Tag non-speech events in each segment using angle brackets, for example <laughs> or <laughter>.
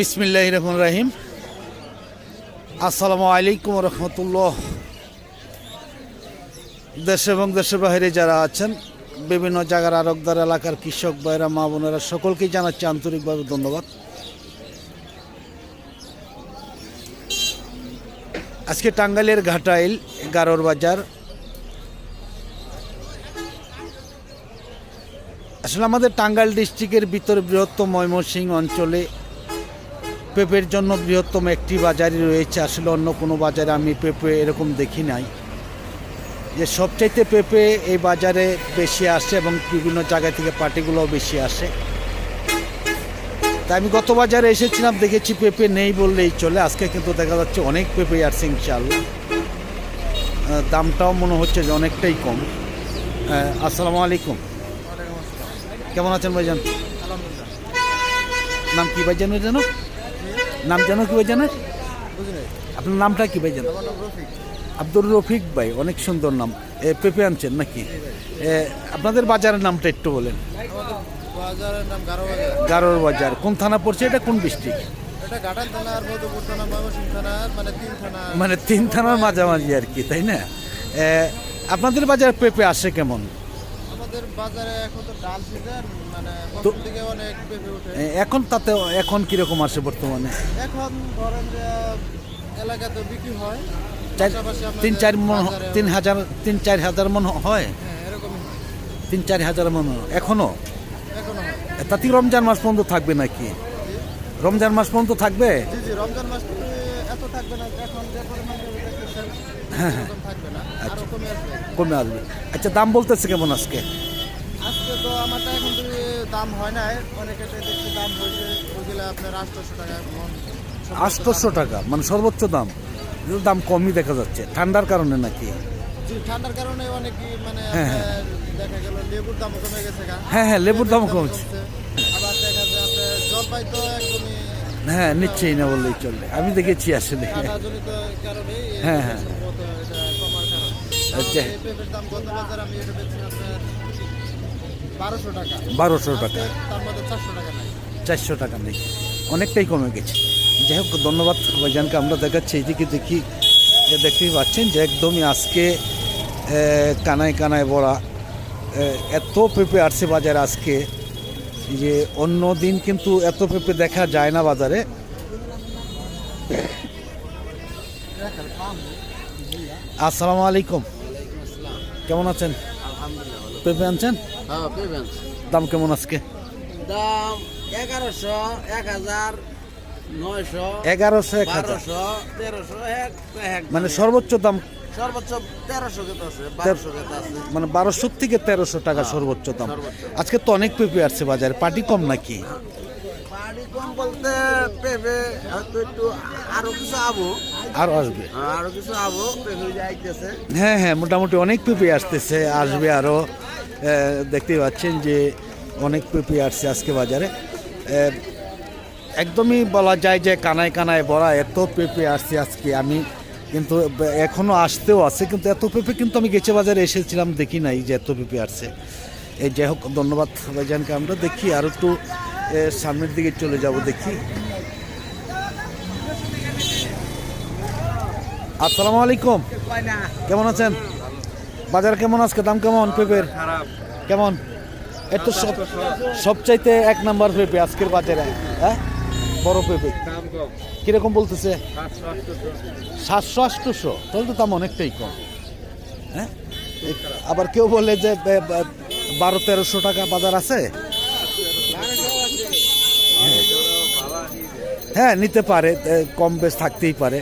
বিসমিল্লাহ রহমান রাহিম। আসসালামু আলাইকুম রহমতুল্লাহ। দেশ এবং দেশের বাইরে যারা আছেন, বিভিন্ন জায়গার আরকদার এলাকার কৃষক ভাইরা, মা বোনেরা সকলকেই জানাচ্ছি আন্তরিকভাবে ধন্যবাদ। আজকে টাঙ্গাইলের ঘাটাইল গারোর বাজার। আসলে আমাদের টাঙ্গাইল ডিস্ট্রিক্টের ভিতরে বৃহত্তম ময়মনসিংহ অঞ্চলে পেঁপের জন্য বৃহত্তম একটি বাজারই রয়েছে। আসলে অন্য কোনো বাজারে আমি পেঁপে এরকম দেখি নাই। যে সবচাইতে পেঁপে এই বাজারে বেশি আসে এবং বিভিন্ন জায়গা থেকে পার্টিগুলোও বেশি আসে। তাই আমি গত বাজারে এসেছিলাম দেখেছি পেঁপে নেই বললেই চলে। আজকে কিন্তু দেখা যাচ্ছে অনেক পেঁপে আসছে ইনশাল্লাহ আহ, দামটাও মনে হচ্ছে যে অনেকটাই কম। আসসালামু আলাইকুম। কেমন আছেন ভাইজান? নাম কি ভাইজান যেন? নাম যেন কি ভাইজান? আপনার নামটা কি ভাইজান? আব্দুর রফিক ভাই অনেক সুন্দর নাম। এ, পেঁপে আনছেন নাকি? আপনাদের বাজারের নামটা একটু বলেন। গারোর বাজার। কোন থানা পড়ছে এটা? কোন ডিস্ট্রিক্ট? মানে তিন মানে তিন থানার মাঝামাঝি আর কি তাই না? আপনাদের বাজার পেঁপে আসে কেমন? আমাদের বাজারে এখন তো ডাল সিজন তো- এ, এখন তাতে এখন কীরকম আসে বর্তমানে? এখন ধরেন যে এলাকাতে বিক্রি হয়। তিন চার মন তিন হাজার তিন চার হাজার মন হয়? হ্যাঁ তিন চার হাজার মন এখনও? তাতে রমজান মাস পর্যন্ত থাকবে নাকি? রমজান মাস পর্যন্ত থাকবে? কমে আসবে। কমে আসবে। আচ্ছা দাম বলতেছে কেমন আজকে? আজকে তো আমারটা এখন তো দাম হয় নাই অনেকে দেখছি দাম হয়েছে ওইগুলো আপনার আটশোশো টাকা মন আটশোশো টাকা মানে সর্বোচ্চ দাম। দাম কমই দেখা যাচ্ছে। ঠান্ডার কারণে নাকি? ঠান্ডার কারণে অনেকই মানে হ্যাঁ, হ্যাঁ। দেখা গেল লেবুর দাম কমে গেছে গা। হ্যাঁ হ্যাঁ লেবুর দাম কমছে। আবার দেখা যায় জলপাই তো একদমই হ্যাঁ নিচ্ছেই না বললেই চলে। আমি দেখেছি আসলে। হ্যাঁ, হ্যাঁ। আচ্ছা। বারোশো টাকা। বারোশো চারশো টাকা নাই। অনেকটাই কমে গেছে। যাই হোক ধন্যবাদ ভাইজানকে। আমরা দেখাচ্ছি এইদিকে দেখি। এ দেখতেই পাচ্ছেন যে একদমই আজকে কানায় কানায় এ, এত পেঁপে আসছে বাজারে আজকে যে অন্য দিন কিন্তু এত পেঁপে দেখা যায় না বাজারে। আসসালামু আলাইকুম। কেমন আছেন? আলহামদুলিল্লাহ। পেঁপে আনছেন হ্যাঁ পেঁপে দাম কেমন আজকে? দাম এগারোশো এক হাজার নয়শো এগারোশো এক হাজার। বারোশো তেরোশো এক মানে সর্বোচ্চ দাম? সর্বোচ্চ তেরোশো মানে বারোশো থেকে তেরোশো টাকা সর্বোচ্চ দাম। আজকে তো অনেক পেঁপে আসছে বাজারে পার্টি কম নাকি? বাড়ি কম বলতে পেঁপে হয়তো একটু আরও কিছু আবো। আরও আসবে। আরও কিছু আবো পেঁপে যাইতেছে। হ্যাঁ হ্যাঁ মোটামুটি অনেক পেঁপে আসতেছে আসবে আরও দেখতেই পাচ্ছেন যে অনেক পেঁপে আসছে আজকে বাজারে। একদমই বলা যায় যে কানায় কানায় ভরা এত পেঁপে আসছে আজকে আমি কিন্তু ব- এখনও আসতেও আছে কিন্তু এত পেঁপে কিন্তু আমি গেছে বাজারে এসেছিলাম দেখি নাই যে এত পেঁপে আসছে। এই যাই হোক ধন্যবাদ ভাইজানকে আমরা দেখি আর একটু সামনের দিকে চলে যাব দেখি। আসসালামু আলাইকুম। কেমন আছেন? বাজার কেমন আজকে? দাম কেমন পেঁপের? কেমন? একটু সব সবচাইতে এক নাম্বার পেঁপে আজকের বাজারে হ্যাঁ? বড় পেঁপে। কীরকম বলতেছে? সাতশো আটশোশো। তাহলে তো দাম অনেকটাই কম হ্যাঁ? আবার কেউ বলে যে বারো তেরোশো টাকা বাজার আছে হ্যাঁ নিতে পারে কম বেশ থাকতেই পারে।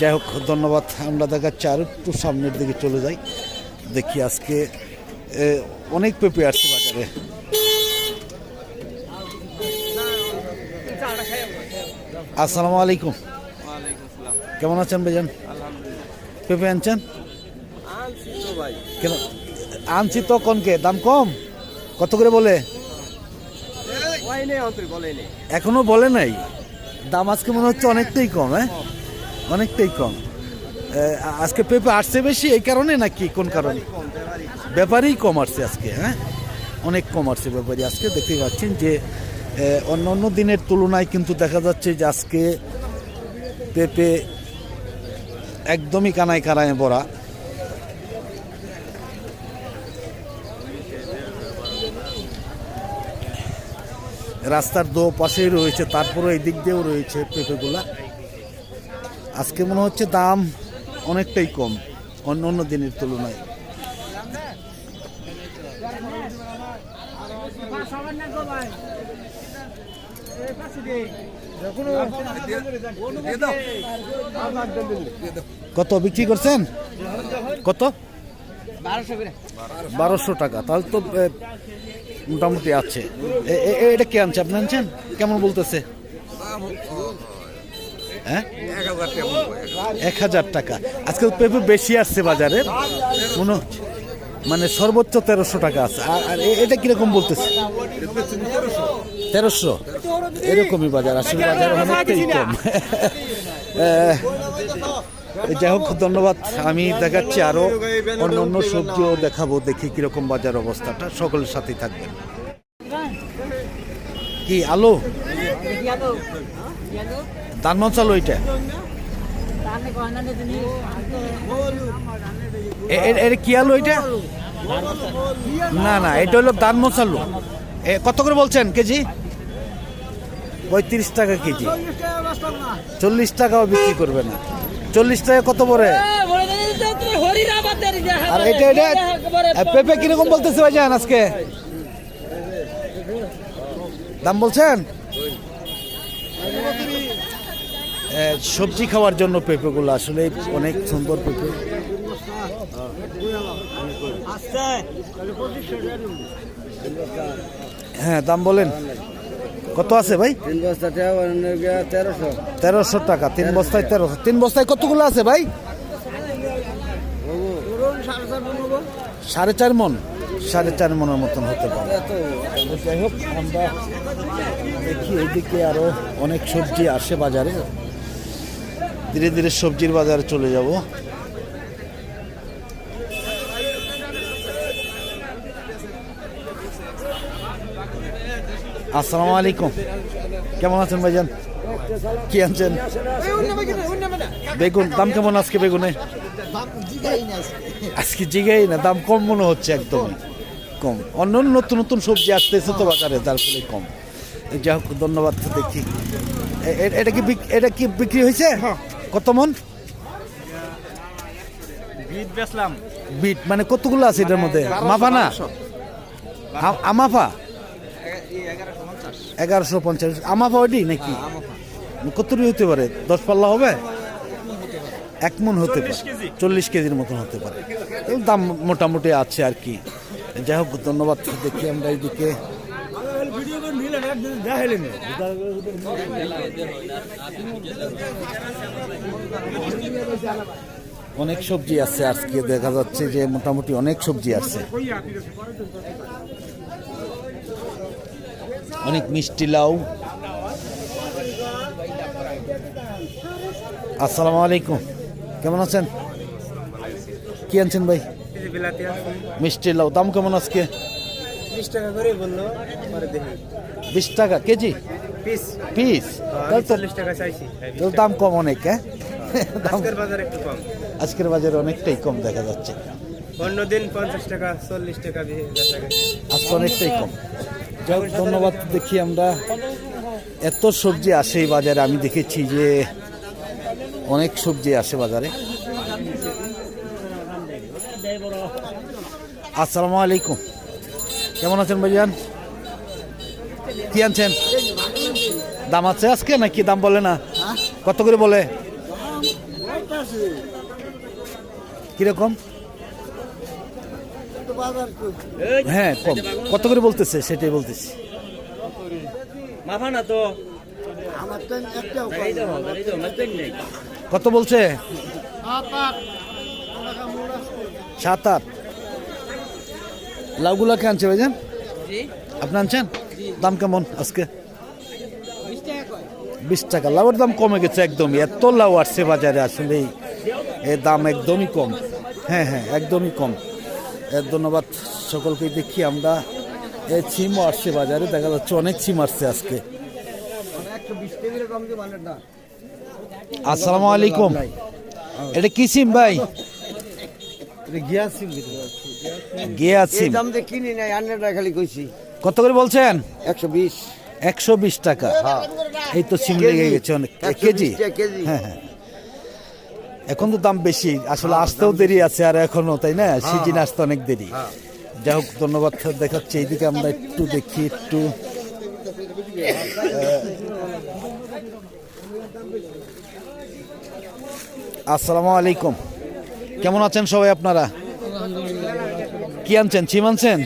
যাই হোক ধন্যবাদ আমরা দেখাচ্ছি আর একটু সামনের দিকে চলে যাই। দেখি আজকে অনেক পেঁপে আসছে বাজারে। আসসালামু আলাইকুম। কেমন আছেন ভাইজান? পেঁপে আনছেন? কেন আনছি তো কোনকে? দাম কম? কত করে বলে? এখনও বলে নাই? দাম আজকে মনে হচ্ছে অনেকটাই কম হ্যাঁ? অনেকটাই কম। আজকে পেঁপে আসছে বেশি এই কারণে নাকি কোন কারণে? ব্যাপারেই কম আসছে আজকে হ্যাঁ? অনেক কম আসছে ব্যাপারী আজকে দেখতেই পাচ্ছেন যে অন্য অন্য দিনের তুলনায় কিন্তু দেখা যাচ্ছে যে আজকে পেঁপে একদমই কানায় কানায় ভরা। রাস্তার দো পাশেই রয়েছে তারপরে এই দিক দিয়েও রয়েছে পেঁপেগুলা। আজকে মনে হচ্ছে দাম অনেকটাই কম, অন্য অন্য দিনের তুলনায়। কত বিক্রি করছেন? কত? বারোশো টাকা। তাহলে তো মোটামুটি আছে। এটা কে আনছে? আপনি আনছেন? কেমন বলতেছে? হ্যাঁ? এক হাজার টাকা। আজকে তো পেঁপে বেশি আসছে বাজারে। মনে মানে সর্বোচ্চ তেরোশো টাকা আছে। আর এটা কীরকম বলতেছে? তেরোশো? এরকমই বাজার। আসলে বাজার অনেকটাই কম। <laughs> যাই হোক, ধন্যবাদ। আমি দেখাচ্ছি আরও অন্য অন্য সবজিও দেখাবো, দেখি কীরকম বাজার অবস্থাটা। সকলের সাথেই থাকবেন। কি, আলু? দানমন চালু এটা? এ- এ- এটা কি আলু এটা? না না, এটা হলো মশালু এ, কত করে বলছেন, কেজি? পঁয়ত্রিশ টাকা কেজি। চল্লিশ টাকাও বিক্রি করবে না। চল্লিশ টাকা কত পরে আর এটা এটা পেঁপে কীরকম বলতেছে ভাইজান আজকে? দাম বলছেন? সবজি খাওয়ার জন্য পেঁপেগুলো আসলে অনেক সুন্দর পেঁপে। হ্যাঁ দাম বলেন। কত আছে ভাই? তিন বস্তা তেরোশো। তেরোশো টাকা তিন বস্তায় তেরোশো। তিন বস্তায় কতগুলো আছে ভাই? সাড়ে চার মন? সাড়ে চার মনের মতন হতে পারে। যাই হোক আমরা দেখি এইদিকে আরও অনেক সবজি আসে বাজারে। ধীরে ধীরে সবজির বাজারে চলে যাব। আসসালামু আলাইকুম। কেমন আছেন ভাইজান? কি আনছেন? বেগুন দাম কেমন আজকে বেগুনে? আজকে জিগাই না দাম কম মনে হচ্ছে একদম কম। অন্য নতুন নতুন সবজি আসতেছে তো বাজারে তার ফলে কম। যাই হোক ধন্যবাদ দেখি। এটা কি এটা কি বিক্রি হয়েছে? কত মন? বিট বেচলাম। বিট মানে কতগুলো আছে এটার মধ্যে? মাফা না? আমাফা এগারোশো পঞ্চাশ। আমাফা ওইটি নাকি? কতটি হতে পারে? দশ পাল্লা হবে? এক মন হতে পারে। চল্লিশ কেজির মতন হতে পারে। দাম মোটামুটি আছে আর কি। যাই হোক ধন্যবাদ। দেখি আমরা এইদিকে। অনেক সবজি আছে আজকে। দেখা যাচ্ছে যে মোটামুটি অনেক সবজি আছে। অনেক মিষ্টি লাউ। আসসালামু আলাইকুম। কেমন আছেন? কি আনছেন ভাই? মিষ্টি লাউ। দাম কেমন আজকে? বিশ টাকা করে বলল বিশ টাকা কেজি? পিস। পিস চল্লিশ টাকা চাইছি দাম কম অনেক হ্যাঁ? আজকের বাজার একটু কম। আজকের বাজারে অনেকটাই কম দেখা যাচ্ছে। অন্য দিন পঞ্চাশ টাকা চল্লিশ টাকা। আজকে অনেকটাই কম। ধন্যবাদ দেখি আমরা। এত সবজি আসে এই বাজারে, আমি দেখেছি যে অনেক সবজি আসে বাজারে। আসসালামু আলাইকুম। কেমন আছেন ভাইজান? কি আনছেন? দাম আছে আজকে নাকি দাম বলে না? কত করে বলে? কীরকম? হ্যাঁ কম। কত করে বলতেছে? সেটাই বলতেছি। মাফা না তো। কত বলছে? সাত আট। লাউগুলা কে আনছে ভাইজান? আপনি আনছেন? দাম কেমন আজকে? বিশ টাকা লাউয়ের দাম কমে গেছে একদমই এত লাউ আসছে বাজারে আসলে এর দাম একদমই কম। হ্যাঁ হ্যাঁ একদমই কম। ধন্যবাদ সকলকে দেখি আমরা। এই সিমও আসছে বাজারে দেখা যাচ্ছে অনেক সিম আসছে আজকে। আসসালামু আলাইকুম। এটা কি সিম ভাই? গিয়া সিম দাম দিয়ে কিনি নাই আন্নাটা খালি কইছি। কত করে বলছেন? একশো বিশ। একশো বিশ টাকা। এই তো সিম লেগে গেছে অনেক। কেজি? কেজি। হ্যাঁ হ্যাঁ। এখন তো দাম বেশি। আসলে আসতেও দেরি আছে আর এখনও তাই না? সিজন আসতে অনেক দেরি। যাই হোক ধন্যবাদ দেখাচ্ছি। এইদিকে আমরা একটু দেখি একটু আসসালামু আলাইকুম। কেমন আছেন সবাই আপনারা? কি আনছেন? সিম আনছেন?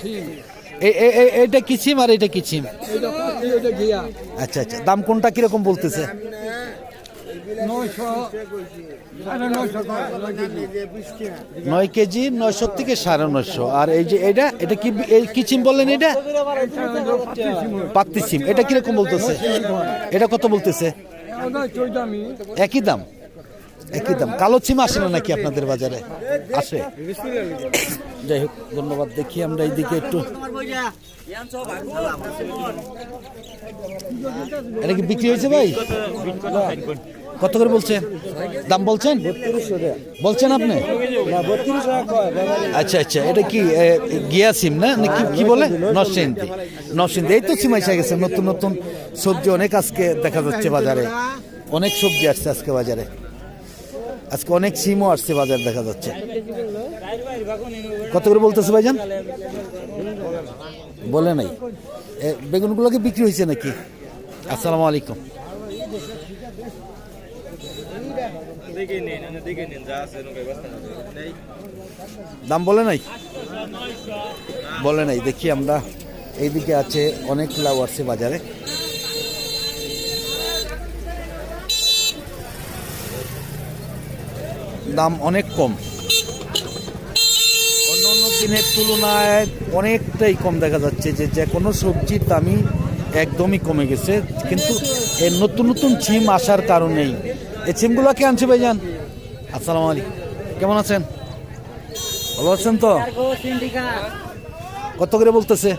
এটা কি সিম আর এটা কি সিম আচ্ছা আচ্ছা। দাম কোনটা কীরকম বলতেছে? নয় কেজি নয়শো থেকে সাড়ে নয়শো। আর এই যে এটা এটা কি কি সিম বললেন এটা? পাত্তি সিম। এটা কীরকম বলতেছে? এটা কত বলতেছে? একই দাম? একই দাম। কালো সিম আসে না নাকি আপনাদের বাজারে? আসে। যাই হোক, ধন্যবাদ। দেখি আমরা এইদিকে একটু। এটা কি বিক্রি হয়েছে ভাই? কত করে বলছেন? দাম বলছেন? বলছেন আপনি? আচ্ছা আচ্ছা এটা কি গিয়া সিম না? কি বলে? নরসিংদী। নরসিংদী, এই তো সিম এসে গেছে, নতুন নতুন সবজি অনেক আজকে দেখা যাচ্ছে বাজারে। অনেক সবজি আসছে আজকে বাজারে। আজকে অনেক সিমও আসছে বাজার দেখা যাচ্ছে। কত করে বলতেছে ভাইজান? বলে নাই। বেগুনগুলোকে বিক্রি হয়েছে নাকি? আসসালামু আলাইকুম। দাম বলে নাই? বলে নাই। দেখি আমরা এইদিকে আছে অনেক লাউ আছে বাজারে। দাম অনেক কম। অন্য অন্য দিনের তুলনায় অনেকটাই কম দেখা যাচ্ছে যে যে কোনো সবজির দামই একদমই কমে গেছে। কিন্তু নতুন নতুন সিম আসার কারণেই এই সিমগুলো কে আনছে ভাইজান? আসসালামু আলাইকুম। কেমন আছেন? ভালো আছেন তো? কত করে বলতেছে?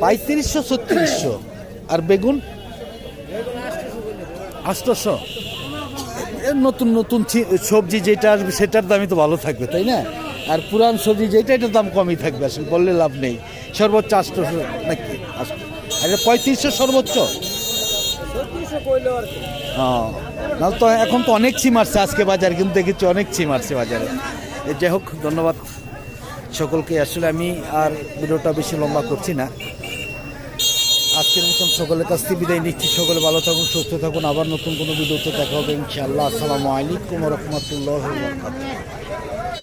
পঁয়ত্রিশশো, ছত্রিশশো। আর বেগুন? আষ্টশো নতুন নতুন সবজি যেটা আসবে সেটার দামই তো ভালো থাকবে, তাই না? আর পুরান সবজি যেটা, এটার দাম কমই থাকবে, আসলে বললে লাভ নেই। সর্বোচ্চ আষ্টশো নাকি? আষ্ট- আর পঁয়ত্রিশশো সর্বোচ্চ? ও নাহলে তো এখন তো অনেক সিম আসছে আজকে বাজার, কিন্তু দেখেছি অনেক সিম আসছে বাজারে। যাই হোক, ধন্যবাদ সকলকে। আসলে আমি আর ভিডিওটা বেশি লম্বা করছি না। আজকের মতন সকলের কাছ থেকে বিদায় নিচ্ছি। সকলে ভালো থাকুন, সুস্থ থাকুন। আবার নতুন কোনো ভিডিওতে দেখা হবে ইনশাআল্লাহ। আসসালামু আলাইকুম রহমতুল্লাহ